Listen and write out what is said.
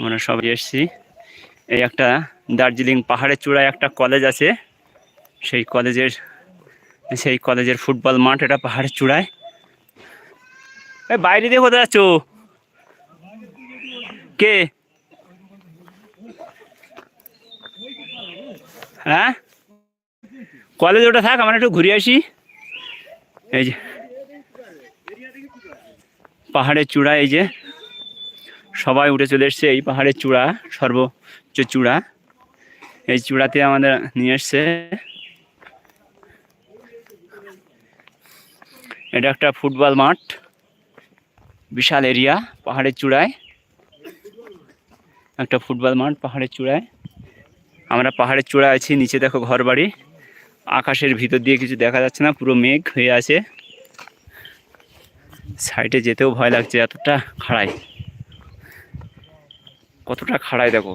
আমরা সবাই এসছি। এই একটা দার্জিলিং পাহাড়ের চূড়ায় একটা কলেজ আছে। সেই কলেজের সেই কলেজের ফুটবল মাঠ এটা পাহাড়ের চূড়ায়। এই বাইরে দিয়ে কোথায় যাচ্ছ? কে? হ্যাঁ? কলেজ ওটা থাক, আমরা একটু ঘুরে আসি। এই যে, পাহাড়ের চূড়া এই যে সবাই উঠে চলে এসছে এই পাহাড়ের চূড়া, সর্বোচ্চ চূড়া। এই চূড়াতে আমাদের নিয়ে এসছে। এটা একটা ফুটবল মাঠ, বিশাল এরিয়া পাহাড়ের চূড়ায়। একটা ফুটবল মাঠ পাহাড়ের চূড়ায়। আমরা পাহাড়ের চূড়ায় আছি, নিচে দেখো ঘর বাড়ি আকাশের ভিতর দিয়ে কিছু দেখা যাচ্ছে না, পুরো মেঘ হয়ে আছে। সাইডে যেতেও ভয় লাগছে, এতটা খাড়াই। কতটা খাড়াই দেখো।